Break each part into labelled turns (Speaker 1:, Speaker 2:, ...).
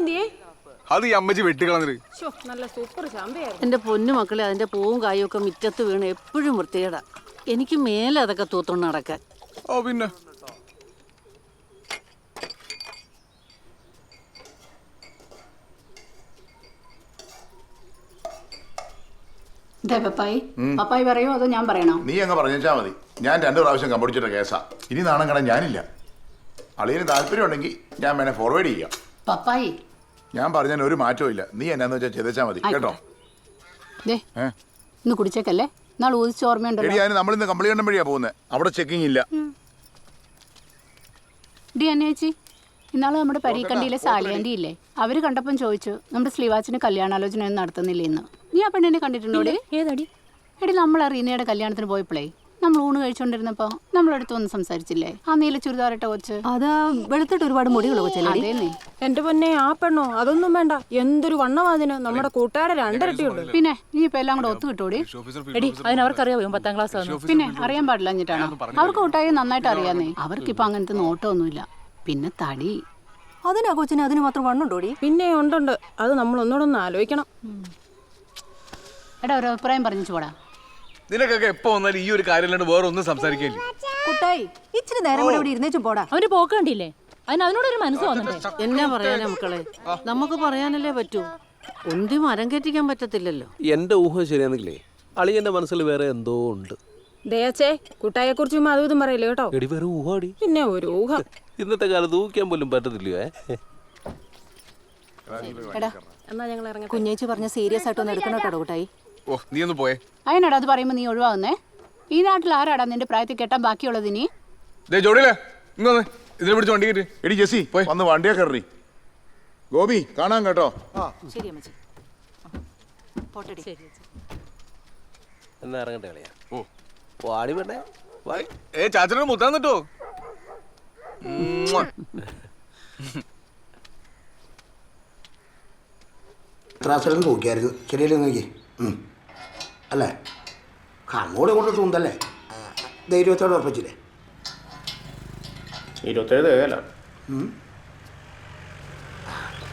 Speaker 1: എന്തിയേ?
Speaker 2: അത് ഈ അമ്മച്ചി വെട്ടിക്കളന്നിട്ട്
Speaker 1: ശോ, നല്ല സൂപ്പർ ചാമ്പയായിരുന്നു.
Speaker 3: എന്റെ പൊന്നു മക്കളെ അതിന്റെ പൂവും കായും ഒക്കെ മുറ്റത്ത് വീണ് എപ്പോഴും വൃത്തികേടാ. എനിക്ക് മേലെ അതൊക്കെ തൂത്തോണ്ട് നടക്കാൻ.
Speaker 2: ഓ പിന്നെ?
Speaker 4: ദേ പപ്പായി. പപ്പായി പറയോ? അതോ ഞാൻ പറയണോ?
Speaker 5: നീ അങ്ങ് പറഞ്ഞാ മതി. ഞാൻ രണ്ടു പ്രാവശ്യം കമ്പടിച്ചിട്ട കേസാ. ഇനി നാണം ഞാനില്ല. അളിയന് താല്പര്യം ഉണ്ടെങ്കിൽ ഞാൻ വേണേ ഫോർവേഡ് ചെയ്യാം.
Speaker 4: പപ്പായി.
Speaker 5: ഞാൻ പറഞ്ഞാൽ ഒരു മാറ്റവും ഇല്ല. നീ എന്നാന്ന് വെച്ചാൽ ചെയ്തേച്ചാ മതി. കേട്ടോ?
Speaker 4: ദേ ഇന്ന് കുടിച്ചേക്കല്ലേ? നാളെ ഊതിച്ച്
Speaker 5: എടി
Speaker 4: ഓർമ്മയുണ്ടല്ലോ
Speaker 5: അതിന് നമ്മളിന്ന് കമ്പിളി കണ്ടം വഴിയാ പോകുന്നത് അവിടെ ചെക്കിംഗ് ഇല്ല.
Speaker 4: ഡി അന്നേച്ചി ഇന്നാളെ നമ്മുടെ പരീക്കണ്ടിയിലെ സാലിയാന്റി ഇല്ലേ? അവർ കണ്ടപ്പം ചോദിച്ചു നമ്മുടെ ശ്രീവാച്ചിന് കല്യാണാലോചന ഒന്നും നടത്തുന്നില്ല? ഇന്ന് നീ ആ പെണ്ണിനെ കണ്ടിട്ടുണ്ടോ
Speaker 1: ഏതടി?
Speaker 4: എടി നമ്മൾ റീനയുടെ കല്യാണത്തിന് പോയപ്പോഴേ നമ്മൾ ഊണ് കഴിച്ചോണ്ടിരുന്നപ്പോ നമ്മളടുത്ത് ഒന്ന് സംസാരിച്ചില്ലേ? ആ നീല ചുരിദാറിട്ട കൊച്ച്.
Speaker 6: അത് വെളുത്തിട്ട് ഒരുപാട് മുടികൾ കൊച്ചല്ലേ?
Speaker 4: അതേന്നേ.
Speaker 1: എന്റെ പൊന്നെ ആ പെണ്ണോ? അതൊന്നും വേണ്ട. എന്തൊരു വണ്ണവാതിന്. നമ്മുടെ കൂട്ടുകാരെ രണ്ടരട്ടിയുണ്ട്.
Speaker 4: പിന്നെ നീ ഇപ്പൊ എല്ലാം കൂടെ ഒത്തു കിട്ടൂടി?
Speaker 6: എടി ഇവൻ പത്താം ക്ലാസ് ആണ്
Speaker 4: പിന്നെ അറിയാൻ പാടില്ല എന്നിട്ടാണോ അവർക്ക് കൂട്ടായി നന്നായിട്ട് അറിയാന്നേ. അവർക്കിപ്പോ അങ്ങനത്തെ നോട്ടമൊന്നുമില്ല. പിന്നെ തടി.
Speaker 6: അതിനാ കൊച്ചിന് അതിന് മാത്രം വണ്ണുണ്ടോടി?
Speaker 1: പിന്നെ ഉണ്ടുണ്ട്. അത് നമ്മൾ ഒന്നുകൂടെ ഒന്ന് ആലോചിക്കണം.
Speaker 4: എടാ ഒരു അഭിപ്രായം പറഞ്ഞു പോടാ.
Speaker 2: നിനക്കൊക്കെ എപ്പോ വന്നാലും ഈ ഒരു കാര്യം അല്ലാണ്ട് വേറെ ഒന്നും സംസാരിക്കില്ല
Speaker 6: കുട്ടായി ഇച്ചിരി നേരം കൂടെ ഇവിടെ ഇരുന്നേച്ചും പോടാ.
Speaker 7: അവന് പോക്കണ്ടില്ലേ കണ്ടില്ലേ? അതിന് അതിനോടൊരു മനസ്സ് വന്നിട്ടേ
Speaker 3: എന്നാ പറയാനാ മക്കളെ? നമുക്ക് പറയാനല്ലേ പറ്റൂ. ഒന്തി മരം കെട്ടിക്കാൻ പറ്റത്തില്ലല്ലോ.
Speaker 8: എന്റെ ഊഹം ശരിയാണെങ്കിലേ അളിയന്റെ മനസ്സിൽ വേറെ എന്തോ ഉണ്ട്.
Speaker 1: ദയാച്ചേ കുട്ടായെ കുറിച്ച് അതും ഇതും പറയില്ല കേട്ടോ?
Speaker 8: എടി വേറെ ഊഹാടി
Speaker 1: പിന്നെ ഒരു ഊഹം.
Speaker 8: ഇന്നത്തെ കാലത്ത് ഊഹിക്കാൻ പോലും പറ്റത്തില്ലയോ ഏ?
Speaker 6: എടാ
Speaker 1: എന്നാ ഞങ്ങൾ ഇറങ്ങി
Speaker 6: കുഞ്ഞേച്ചി പറഞ്ഞ സീരിയസ് ആയിട്ട് ഒന്ന് എടുക്കണം കേട്ടോ കുട്ടായി.
Speaker 2: ഓ നീ ഒന്ന് പോയേ.
Speaker 4: അതിനടാ അത് പറയുമ്പോ നീ ഒഴിവാകുന്നേ. ഈ നാട്ടിൽ ആരാടാ നിന്റെ പ്രായത്തിൽ കെട്ടാൻ ബാക്കിയുള്ളത് ഇനി?
Speaker 2: ദേ ജോഡിയില്ലേ ഇങ്ങ് ഇതിനെ പിടിച്ച് വണ്ടി കയറ്റി.
Speaker 5: എടി ജെസി പോയ്. വന്ന് വണ്ടിയെ കയറി. ഗോപി കാണാൻ കേട്ടോ.
Speaker 6: ശരി അമ്മച്ചി. പോട്ടെടി.
Speaker 8: എന്നാ ഇറങ്ങട്ടെ കളിയാ?
Speaker 2: ഓ.
Speaker 8: വാടി വേണ്ടേ? വാ.
Speaker 2: ഏ ചാച്ചനോട് മുത്താൻ നിട്ടോ
Speaker 9: ത്രാസിലും നോക്കിയായിരുന്നു. ശരിയല്ലേ നോക്കി അല്ലേ? അങ്ങോട്ട് ഇങ്ങോട്ടും തൂന്തല്ലേ ധൈര്യത്തോടെ ഉറപ്പിച്ചില്ലേ?
Speaker 10: ഇരുപത്തേഴ് തികയല്ല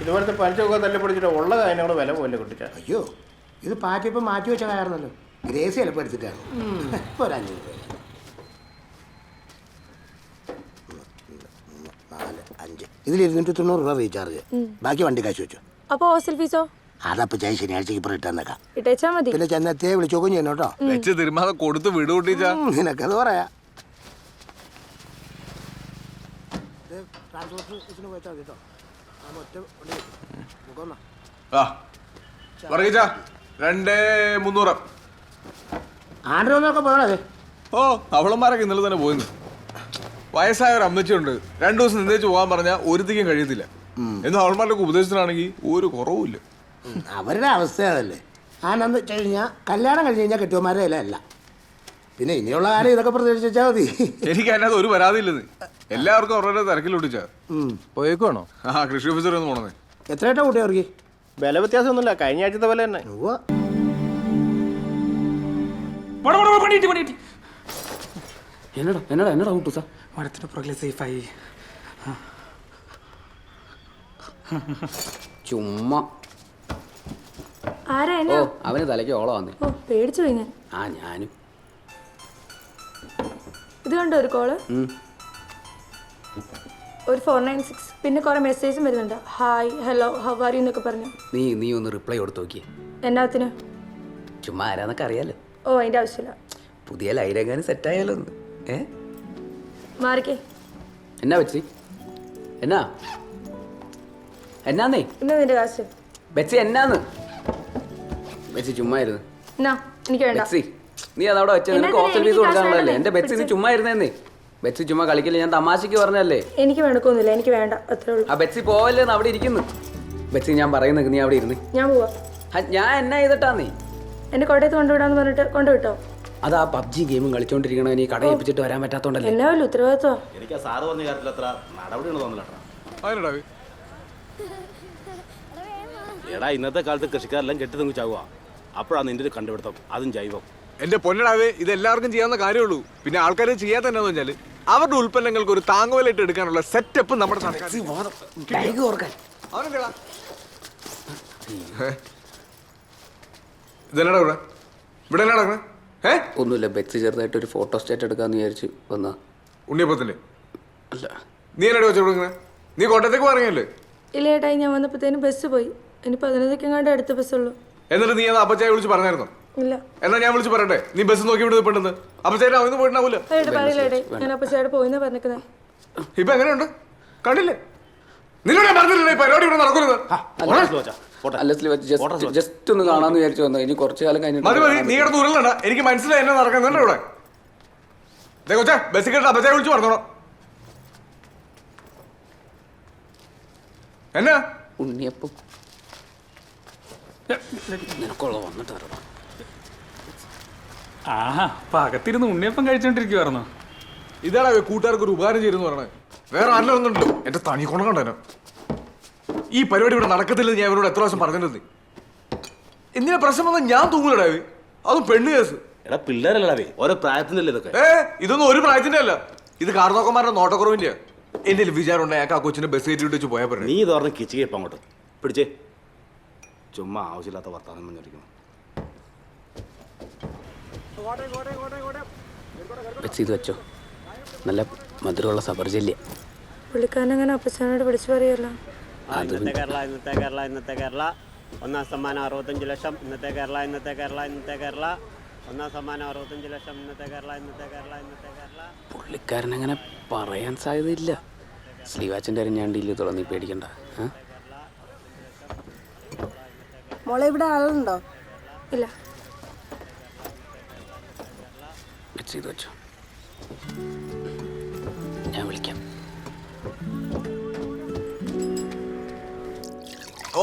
Speaker 10: ഇതുപോലത്തെ പലിശയൊക്കെ തല്ലിപ്പൊടിച്ചിട്ട് ഉള്ള അതിനോട് വില പോലെ കിട്ടിച്ച?
Speaker 9: അയ്യോ ഇത് പാറ്റിയപ്പോൾ മാറ്റി വെച്ച കാരണല്ലോ ഗ്രേസി ചിലപ്പോൾ എടുത്തിട്ടാണ് ഇപ്പോൾ ഒരു അഞ്ഞൂറ് രൂപ. നാല് അഞ്ച്. ഇതിൽ ഇരുന്നൂറ്റി തൊണ്ണൂറ് രൂപ റീചാർജ്. ബാക്കി വണ്ടി കാശ് വെച്ചു.
Speaker 1: അപ്പൊ ഹോസ്റ്റൽ ഫീസോ?
Speaker 9: അതപ്പോൾ ചായ ശനിയാഴ്ചക്ക് ഇപ്പോൾ ഇട്ടാന്നേക്കാം
Speaker 1: ഇട്ടേച്ചാ മതി.
Speaker 9: പിന്നെ ചെന്നെത്തിയെ വിളിച്ചോക്കും ചെയ്യണം കേട്ടോ.
Speaker 2: വെച്ച് തിരുമാതെ കൊടുത്ത് വിടു കൂട്ടിച്ചാ
Speaker 9: നിനക്കത് പറയാ.
Speaker 2: രണ്ടേ മുന്നൂറ്.
Speaker 9: പോകണേ
Speaker 2: ഓ അവളന്മാരൊക്കെ ഇന്നലെ തന്നെ പോയിന്ന്. വയസ്സായ ഒരു അമ്മച്ചിയുണ്ട്. രണ്ടു ദിവസം നിന്നേച്ച് പോകാൻ പറഞ്ഞാൽ ഒരുത്തിക്കും കഴിയത്തില്ല. എന്നാൽ അവൾമാരുടെ ഉപദേശത്തിനാണെങ്കിൽ ഒരു കുറവുമില്ല.
Speaker 9: അവരുടെ അവസ്ഥ അതല്ലേ ആനന്ന് വെച്ച് കഴിഞ്ഞാൽ കല്യാണം കഴിഞ്ഞ് കഴിഞ്ഞാൽ കെട്ടിയമാരെ അല്ല. പിന്നെ ഇനിയുള്ള കാര്യം ഇതൊക്കെ പ്രതീക്ഷിച്ചാൽ മതി.
Speaker 2: എനിക്ക് അതിനകത്ത് ഒരു പരാതി ഇല്ലെന്ന്. എല്ലാവർക്കും അവരുടെ
Speaker 9: തിരക്കിലൊട്ടിച്ചാ.
Speaker 8: പോയേക്കുവാണോ?
Speaker 2: ആ കൃഷി ഓഫീസർ ഒന്ന് പോണത്
Speaker 9: എത്രയായിട്ടാ കൂട്ടിയ അവർക്ക്
Speaker 10: വില വ്യത്യാസമൊന്നുമില്ല. കഴിഞ്ഞ ആഴ്ചത്തെ വില തന്നെ.
Speaker 11: എന്നടാ എന്നടാ എന്നടാ കൂട്ടു സാർ
Speaker 10: മരത്തിന്റെ പുറകിലെ സേഫായി.
Speaker 11: ചുമ്മാ.
Speaker 1: ആരാ
Speaker 11: ഓ അവന് തലയ്ക്ക് ഓളം വന്നേ.
Speaker 1: ഓ പേടിച്ചു പോയി ഞാൻ.
Speaker 11: ആ ഞാനും.
Speaker 1: ഇത് കണ്ടോ ഒരു കോൾ?
Speaker 11: ഉം.
Speaker 1: ഒരു ഫോർ നയൻ സിക്സ് പിന്നെ കുറെ മെസ്സേജും വരുന്നുണ്ട്. Hi hello how are you എന്നൊക്കെ പറഞ്ഞു.
Speaker 11: നീ നീ ഒന്ന് റിപ്ലൈ കൊടുത്തു നോക്കിയേ.
Speaker 1: എന്നാത്തിന്
Speaker 11: ചുമ്മാ ആരാന്നൊക്കെ അറിയാലോ.
Speaker 1: ഓ അതിന്റെ ആവശ്യമില്ല.
Speaker 11: പുതിയ ലൈരങ്ങാനും സെറ്റായാലോ ഒന്ന്. ഏ?
Speaker 1: മാറിക്കേ.
Speaker 11: എന്നാ വെച്ചി എന്നാ? എന്നാന്നേ?
Speaker 1: ഇന്ന് നിന്റെ കാശ്
Speaker 11: ബെച്ചി എന്നാന്ന്? ബെച്ചി ചുമ്മാ ഇരുന്ന്.
Speaker 1: എന്നാ എനിക്ക് വേണ്ട.
Speaker 11: ബെച്ചി നീ അതവിടെ വെച്ച. നിനക്ക്
Speaker 1: എന്നാ
Speaker 11: ഹോസ്റ്റൽ ഫീസ് കൊടുക്കാനുള്ളതല്ലേ എന്റെ ബെച്ചി നീ ചുമ്മാ ഇരുന്നേന്നേ. ബെച്ചി ചുമ്മാ കളിക്കില്ല. ഞാൻ തമാശക്ക് പറഞ്ഞല്ലേ
Speaker 1: എനിക്ക് വേണക്കൊന്നുമില്ല. എനിക്ക് വേണ്ട. അത്രേ ഉള്ളൂ.
Speaker 11: ആ ബെച്ചി പോവല്ലേന്ന് അവിടെ ഇരിക്കുന്നു. ബെച്ചി ഞാൻ പറയുന്നത് നീ അവിടെ ഇരുന്ന്.
Speaker 1: ഞാൻ പോവാ.
Speaker 11: ഞാൻ എന്നാ ചെയ്തിട്ടാ
Speaker 1: നീ? എന്റെ കോട്ടയത്ത് കൊണ്ടുവിടാന്ന് പറഞ്ഞിട്ട് കൊണ്ടുവിട്ടോ?
Speaker 11: അത് ആ പബ്ജി ഗെയിമും കളിച്ചോണ്ടിരിക്കണ നീ കട ഏൽപ്പിച്ചിട്ട് വരാൻ പറ്റാത്തോണ്ടല്ലേ?
Speaker 1: എന്നാ വല്ല ഉത്തരവാദിത്വ
Speaker 10: എനിക്ക് ആ സാറ് പറഞ്ഞ കാര്യത്തിൽ അത്ര നടപടികൾ തോന്നില്ല
Speaker 2: അതിനടാ
Speaker 10: എടാ ഇന്നത്തെ കാലത്ത് കൃഷിക്കാരെല്ലാം കെട്ടി തങ്ങി ചാവുക അപ്പോഴാണ് നിന്റെ ഒരു കണ്ടുപിടുത്തം. അതും ജൈവം.
Speaker 2: എന്റെ പൊന്നടാവേ ഇത് എല്ലാവർക്കും ചെയ്യാവുന്ന കാര്യമുള്ളൂ. പിന്നെ ആൾക്കാർ ചെയ്യാത്ത എന്നാന്ന് വെച്ചാൽ അവരുടെ ഉൽപ്പന്നങ്ങൾക്ക് ഒരു താങ്ങുവലായിട്ട് എടുക്കാനുള്ള സെറ്റപ്പ് നമ്മുടെ ഇതെന്നാടാ ഇവിടെ? ഇവിടെ എന്നാ നടക്കണേ? ഏ?
Speaker 11: ഒന്നുമില്ല ബെക്സ് ചെറുതായിട്ട് ഒരു ഫോട്ടോ സ്റ്റേറ്റ് എടുക്കാന്ന് വിചാരിച്ചു വന്നാ.
Speaker 2: ഉണ്ണിയപ്പത്തിന്റെ?
Speaker 11: അല്ല.
Speaker 2: നീ എന്നാടി വെച്ചു കൊടുക്കണേ നീ കോട്ടയത്തേക്ക് പറഞ്ഞല്ലേ
Speaker 1: ഇല്ല ഏട്ടായി ഞാൻ വന്നപ്പോഴത്തേനും ബസ് പോയി. ഇനി പതിനൊന്നൊക്കെങ്ങാണ്ട് അടുത്ത ബസ്സുള്ളൂ
Speaker 2: എന്നിട്ട് നീ അത് അപ്പച്ചായ വിളിച്ച് പറഞ്ഞായിരുന്നു?
Speaker 1: ഇല്ല.
Speaker 2: എന്നാ ഞാൻ വിളിച്ച് പറയട്ടെ. നീ ബസ് നോക്കി ഇവിടെ പെട്ടെന്ന്. അപ്പച്ചായ അവന്ന് പോയിട്ടുണ്ടാവൂല?
Speaker 1: ഞാൻ അപ്പച്ചയുടെ പോയിന്നാ പറഞ്ഞിരിക്കുന്നത്
Speaker 2: ഇപ്പൊ എങ്ങനെയുണ്ട്? കണ്ടില്ലേ? നിന്നോട് ഞാൻ പറഞ്ഞില്ലേ പരിപാടി ഇവിടെ
Speaker 11: ജസ്റ്റ് ഒന്ന് കാണാന്ന് വിചാരിച്ചു വന്നു. ഇനി കുറച്ചു കാലം കഴിഞ്ഞിട്ട്
Speaker 2: മതി നീ കിടന്ന് ഉരുളണ്ട എനിക്ക് മനസ്സിലായി എന്നെ നടക്കുന്നുണ്ട് ഇവിടെ? കൊച്ചേ ബസ് കേട്ട്. അപ്പച്ചായ വിളിച്ച് പറഞ്ഞോളാം. എന്നാ?
Speaker 11: ഉണ്ണിയപ്പം. നിനക്കുള്ള വന്നിട്ട് വരണം
Speaker 12: ആഹാ പകത്തിരുന്ന് ഉണ്ണിയപ്പം കഴിച്ചോണ്ടിരിക്കുവായിരുന്നു?
Speaker 2: ഇതാണ് കൂട്ടുകാർക്ക് ഒരു ഉപകാരം ചെയ്തെന്ന് പറയണേ വേറെ ആരിലൊന്നുണ്ട് എന്റെ തനി കൊണം കണ്ടേനോ? ഈ പരിപാടി ഇവിടെ നടക്കത്തില്ലെന്ന് ഞാൻ ഇവരോട് എത്ര പ്രാവശ്യം പറഞ്ഞിട്ടുണ്ട്. എന്തിനാ പ്രശ്നം വന്നാൽ ഞാൻ തൂങ്ങലടാ. അതും പെണ്ണ് കേസ്.
Speaker 10: എടാ പിള്ളേരല്ലേ ഓരോ പ്രായത്തിനല്ലേ ഇതൊക്കെ?
Speaker 2: ഏ ഇതൊന്നും ഒരു പ്രായത്തിന്റെ അല്ല. ഇത് കാർന്നോക്കന്മാരുടെ നോട്ടക്കുറവിന്റെ എന്റെ വിചാരം ഉണ്ടായ ആ കൊച്ചിന്റെ ബസ് കയറ്റി വെച്ച് പോയാൽ പറഞ്ഞു
Speaker 10: നീ തുറന്ന് കിച്ചു ഇപ്പം അങ്ങോട്ട്. പിടിച്ചേ. ചുമ്മാ ആവശ്യമില്ലാത്ത വർത്തമാനം പറഞ്ഞിരിക്കുന്നു
Speaker 11: വെച്ച് ഇത് വെച്ചോ. നല്ല മധുരമുള്ള സബർജല്യ
Speaker 1: പുള്ളിക്കാരൻ അങ്ങനെ അപ്പച്ചനോട് വിളിച്ചു പറയല്ലോ?
Speaker 12: ഇന്നത്തെ കേരള ഇന്നത്തെ കേരള ഇന്നത്തെ കേരള. ഒന്നാം സമ്മാനം അറുപത്തഞ്ച് ലക്ഷം. ഇന്നത്തെ കേരള ഇന്നത്തെ കേരള ഇന്നത്തെ കേരള. ഒന്നാം സമ്മാനം അറുപത്തഞ്ച് ലക്ഷം. ഇന്നത്തെ കേരള ഇന്നത്തെ കേരള ഇന്നത്തെ കേരള.
Speaker 11: പുള്ളിക്കാരൻ അങ്ങനെ പറയാൻ സാധ്യതയില്ല. സ്ലീവാച്ചിന്റെ അരിഞ്ഞാണ്ടില്ല തുടങ്ങി പേടിക്കണ്ട. ആ?
Speaker 1: മോളെ ഇവിടെ ആളുണ്ടോ? ഇല്ല.
Speaker 11: ചെയ്തു വെച്ചോ ഞാൻ വിളിക്കാം.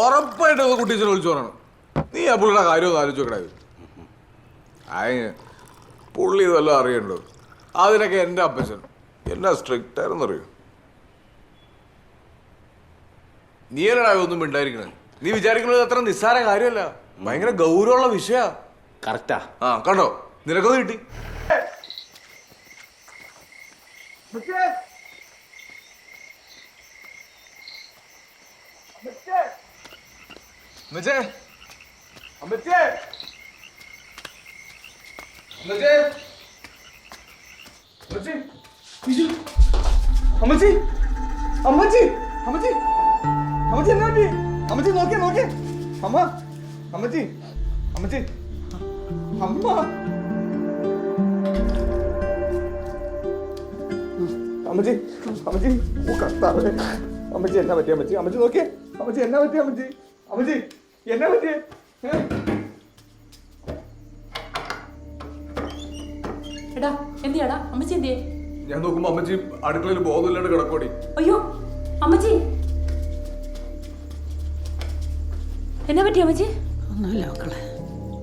Speaker 2: ഉറപ്പായിട്ട് അത് കുട്ടീച്ചനെ വിളിച്ചു പറയണം. നീ ആ പുള്ളിയുടെ കാര്യം ഒന്ന് ആലോചിച്ച് അയങ്ങ് പുള്ളി ഇതെല്ലാം അറിയണ്ടോ? അതിനൊക്കെ എന്റെ അപ്പച്ചൻ. എല്ലാം സ്ട്രിക്റ്റ് ആയിരുന്നറിയോ നീ എന്നാ ഒന്നും മിണ്ടായിരിക്കണേ? നീ വിചാരിക്കുന്നത് അത്ര നിസ്സാര കാര്യമല്ല. ഭയങ്കര ഗൗരവമുള്ള വിഷയ.
Speaker 10: കറക്റ്റാ.
Speaker 2: ആ കണ്ടോ? നിനക്കത് കിട്ടി. അമ്മച്ചേ അമ്മച്ചേ അമ്മച്ചേ അമ്മച്ചി. അമ്മച്ചി. അമ്മച്ചി. അമ്മച്ചി. അമ്മച്ചി എന്നാ അമ്മച്ചി നോക്കിയേ നോക്കിയേ. അമ്മ അമ്മച്ചി അമ്മച്ചി. അമ്മ. അമ്മച്ചി അമ്മച്ചി ഓ കർത്താവേ. അമ്മച്ചി എന്നാ പറ്റി അമ്മച്ചി? അമ്മച്ചി നോക്കിയേ. അമ്മച്ചി എന്നാ പറ്റി അമ്മച്ചി? അമ്മച്ചി എന്നാ പറ്റിയേ?
Speaker 7: എടാ എന്തിയാടാ? അമ്മച്ചി എന്തിയേ?
Speaker 2: ഞാൻ നോക്കുമ്പോ അമ്മച്ചി അടുക്കളയിൽ ബോധമില്ലാണ്ട് കിടക്കോടി
Speaker 7: അയ്യോ അമ്മച്ചി. എന്നെ പറ്റിയ അമ്മച്ചി?
Speaker 3: ഒന്നുമില്ല മക്കളെ.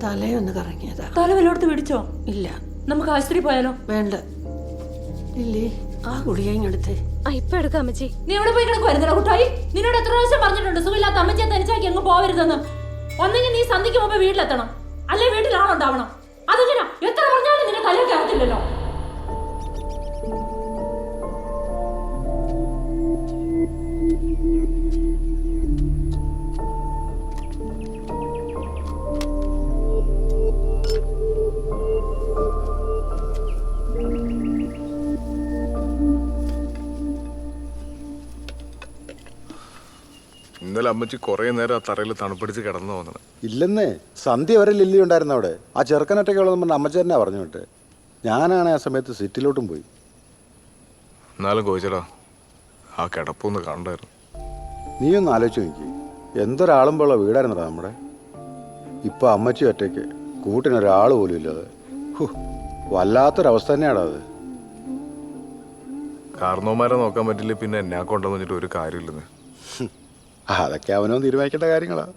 Speaker 3: തലയൊന്ന് കറങ്ങിയതാ.
Speaker 7: തല വല്ലോടത്ത് പിടിച്ചോ?
Speaker 3: ഇല്ല.
Speaker 7: നമുക്ക് ആശുപത്രി പോയാലോ?
Speaker 3: വേണ്ട. ഇല്ലേ ആ ഗുളിക ഇങ്ങെടുത്തേ
Speaker 1: ആ ഇപ്പൊ എടുക്കാം അമ്മച്ചി.
Speaker 7: നീ എവിടെ പോയി കിടക്കുവായിരുന്നോ കുട്ടായി? നിന്നോട് എത്ര പ്രാവശ്യം പറഞ്ഞിട്ടുണ്ട് സുഖമില്ലാത്ത അമ്മച്ചിയെ തനിച്ചാക്കി അങ്ങ് പോവരുതെന്ന്. ഒന്നെങ്കിൽ നീ സന്ധിക്ക് മുമ്പ് വീട്ടിലെത്തണം. അല്ലെ വീട്ടിലാണോ ഉണ്ടാവണം അതെങ്ങനെ? എത്ര പറഞ്ഞാലും നിന്നെ തലയൊക്കെ ആകത്തില്ലല്ലോ
Speaker 2: അമ്മച്ചി കുറെ നേരം ആ തറയിൽ തണുപ്പിടിച്ച് കിടന്നു തോന്നണം.
Speaker 13: ഇല്ലെന്നേ സന്ധ്യ വരെ ലില്ലി ഉണ്ടായിരുന്നു അവിടെ. ആ ചെറുക്കനൊറ്റയ്ക്കുള്ളതെന്ന് പറഞ്ഞ അമ്മച്ചേരനാ പറഞ്ഞു വിട്ട്. ഞാനാണ് ആ സമയത്ത് സിറ്റിലോട്ടും പോയി.
Speaker 2: എന്നാലും കോയിച്ചടാ ആ കിടപ്പൊന്ന് കണ്ടായിരുന്നു.
Speaker 13: നീ ഒന്ന് ആലോചിച്ച് നോക്കി. എന്തൊരാളുമ്പോഴുള്ള വീടായിരുന്നടാ നമ്മുടെ. ഇപ്പൊ അമ്മച്ചി ഒറ്റയ്ക്ക് കൂട്ടിനൊരാൾ പോലും ഇല്ലാതെ. വല്ലാത്തൊരവസ്ഥ തന്നെയാടാ അത്.
Speaker 2: കാരണവന്മാരെ നോക്കാൻ പറ്റില്ല പിന്നെ എന്നെ കൊണ്ടെന്ന് വെച്ചിട്ട് ഒരു കാര്യമില്ലെന്ന്?
Speaker 13: അതൊക്കെ അവനോ തീരുമാനിക്കേണ്ട കാര്യങ്ങളാ.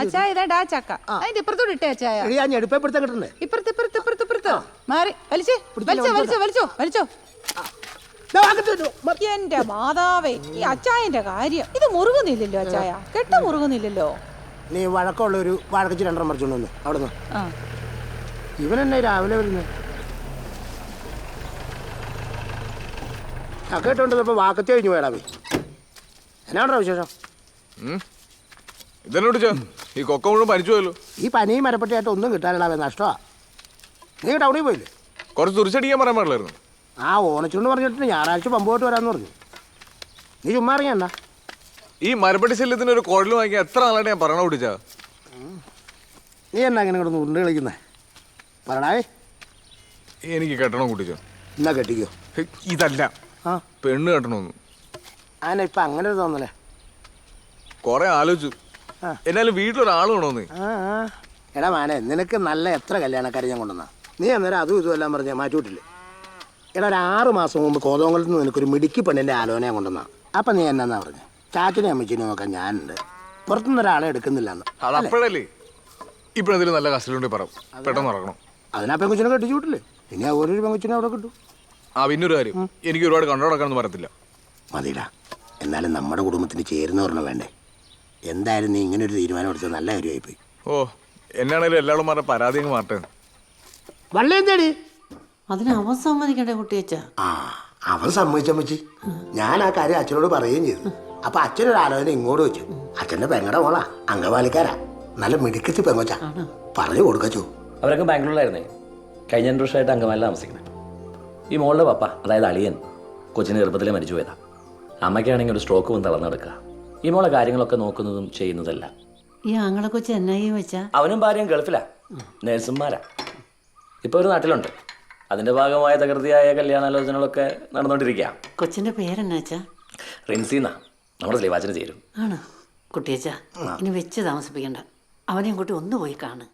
Speaker 6: അച്ചായ ഇതാ ചക്ക. അതിന്റെ ഇപ്പുറത്തോട് ഇട്ടേ അച്ചായ.
Speaker 9: എടി ആ ഞെടുപ്പെടുത്താൻ കിട്ടണ്ടേ?
Speaker 6: ഇപ്പുറത്ത് ഇപ്പുറത്ത് ഇപ്പുറത്ത് ഇപ്പുറത്ത്. മാറി. വലിച്ചേ വലിച്ചോ വലിച്ചോ വലിച്ചോ വലിച്ചോ. എന്റെ മാതാവേ ഈ അച്ചായന്റെ കാര്യം. ഇത് മുറുകുന്നില്ലല്ലോ അച്ചായ. കെട്ട മുറുകുന്നില്ലല്ലോ.
Speaker 9: നീ വഴക്കമുള്ള ഒരു വഴക്കച്ച് രണ്ടെണ്ണം മറിച്ചോണ്ട് വന്നു. അവിടെ നിന്ന്
Speaker 6: ആ.
Speaker 9: ഇവൻ രാവിലെ വരുന്നത് ആ കേട്ടോണ്ടിപ്പോ വാക്കത്തി കഴിഞ്ഞു പോയടാ പോയി എന്നാണോ വിശേഷം?
Speaker 2: ഇതെന്നോട് ഈ കൊക്ക മുഴുവൻ പനിച്ചു പോയല്ലോ.
Speaker 9: ഈ പനിയും മരപ്പെട്ടിയായിട്ട് ഒന്നും കിട്ടാനിടാ നഷ്ടമാ. നീ ടൗണിൽ പോയില്ലേ?
Speaker 2: കുറച്ച് തുറിച്ചടിക്കാൻ പറയാൻ പാടില്ലായിരുന്നു.
Speaker 9: ആ ഓണച്ചുണ്ട് പറഞ്ഞിട്ട് ഞായറാഴ്ച പമ്പോട്ട് വരാന്ന് പറഞ്ഞു. നീ ചുമ്മാ ഇറങ്ങിയണ്ട
Speaker 2: ഈ മരപ്പട്ടി ശല്യത്തിന് ഒരു കുഴൽ വാങ്ങിക്കാൻ എത്ര നാളായിട്ട് ഞാൻ പറയണ പിടിച്ചാ
Speaker 9: നീ എന്നാ അങ്ങനെ കിടന്ന് ഉരുണ്ട് കളിക്കുന്നേ? പറണേ
Speaker 2: എനിക്ക് കെട്ടണം കുട്ടിച്ചോ.
Speaker 9: എന്നാ കെട്ടിക്കോ.
Speaker 2: ഇതല്ല.
Speaker 9: ആ.
Speaker 2: പെണ്ണ് കെട്ടണമെന്ന്.
Speaker 9: ആന ഇപ്പൊ അങ്ങനെ ഒരു തോന്നലേ?
Speaker 2: കൊറേ ആലോചിച്ചു.
Speaker 9: ആ.
Speaker 2: എന്നാലും വീട്ടിലൊരാൾ വേണമെന്ന്
Speaker 9: ആ ആ. എടാ മാനെ നിനക്ക് നല്ല എത്ര കല്യാണക്കാരെ ഞാൻ കൊണ്ടുവന്ന? നീ അന്നേരം അതും ഇതും എല്ലാം പറഞ്ഞ മാറ്റിവിട്ടില്ലേ? എടാ ഒരു ആറ് മാസം മുമ്പ് കോതോങ്കലത്ത് നിന്ന് നിനക്കൊരു മിടുക്കി പെണ്ണിന്റെ ആലോചന ഞാൻ കൊണ്ടുവന്ന. അപ്പം നീ എന്നാ പറഞ്ഞു? ചാച്ചനെ അമ്മച്ചിനെ നോക്കാൻ ഞാനുണ്ട്. പുറത്തുനിന്ന് ഒരാളെ
Speaker 2: അത് അപ്പോഴല്ലേ? ഇപ്പോഴെന്തെങ്കിലും നല്ല കസ്റ്റഡി പറ. പെട്ടെന്ന് ഇറങ്ങണം
Speaker 9: അതിനാ പെങ്കുച്ചിനെ കെട്ടിച്ചു വിട്ടില്ലേ? ഇനി ആ ഓരോരു പെങ്കുച്ചിനെ അവിടെ കിട്ടും.
Speaker 2: ആ പിന്നൊരു കാര്യം. എനിക്ക് ഒരുപാട് കണ്ടു നടക്കണമെന്ന് പറയത്തില്ല
Speaker 9: മതിടാ. എന്നാലും നമ്മുടെ കുടുംബത്തിന് ചേരുന്നവരണം വേണ്ടേ? എന്തായാലും നീ ഇങ്ങനെ ഒരു തീരുമാനം എടുത്തത് നല്ല കാര്യമായി പോയി
Speaker 2: ഓ എന്നാണേലും എല്ലാവരും പറഞ്ഞ പരാതി അങ്ങ് മാറട്ടെ
Speaker 9: വള്ളി എന്തേടി?
Speaker 3: അതിന് അവൻ സമ്മതിക്കണ്ടേ കുട്ടിയച്ച?
Speaker 9: ആ അവൻ സമ്മതിച്ചമ്മച്ചി ഞാൻ ആ കാര്യം അച്ഛനോട് പറയുകയും ചെയ്തു. അപ്പൊ അച്ഛനൊരു ആലോചന ഇങ്ങോട്ട് വെച്ചു. അച്ഛന്റെ പെങ്ങടെ മോളാ അംഗവാലിക്കാരാ. നല്ല മിടുക്കത്തി പെങ്ങോച്ചാ. പറഞ്ഞു കൊടുക്കച്ചു.
Speaker 14: അവരൊക്കെ ബാംഗ്ലൂരിലായിരുന്നേ. കഴിഞ്ഞ രണ്ടു വർഷമായിട്ട് അങ്കമാലിൽ താമസിക്കുന്നത്. ഈ മോളുടെ പപ്പ അതായത് അളിയൻ കൊച്ചിന് ഗർഭത്തിൽ മരിച്ചു പോയതാ അമ്മയ്ക്കാണെങ്കിൽ ഒരു സ്ട്രോക്ക് വന്ന് തളർന്നെടുക്കുക ഈ മോളെ കാര്യങ്ങളൊക്കെ നോക്കുന്നതും ചെയ്യുന്നതല്ല.
Speaker 3: ഈ ആങ്ങളെ കൊച്ചു എന്നായി വെച്ചാ
Speaker 14: അവനും ഭാര്യയും ഗൾഫിലാ. നേഴ്സുമാരാ. ഇപ്പോൾ ഒരു നാട്ടിലുണ്ട്. അതിന്റെ ഭാഗമായ തകൃതിയായ കല്യാണാലോചനകളൊക്കെ നടന്നുകൊണ്ടിരിക്കുക
Speaker 3: കൊച്ചിന്റെ പേരെന്നാച്ചാ
Speaker 14: റിൻസിന്നാ. നമ്മുടെ സ്ലീവാച്ചിന് ചേരും.
Speaker 3: ആണോ? കുട്ടിയച്ചാ ഇനി വെച്ച് താമസിപ്പിക്കണ്ട. അവനെ കൂട്ടി ഒന്ന് പോയി കാണ്.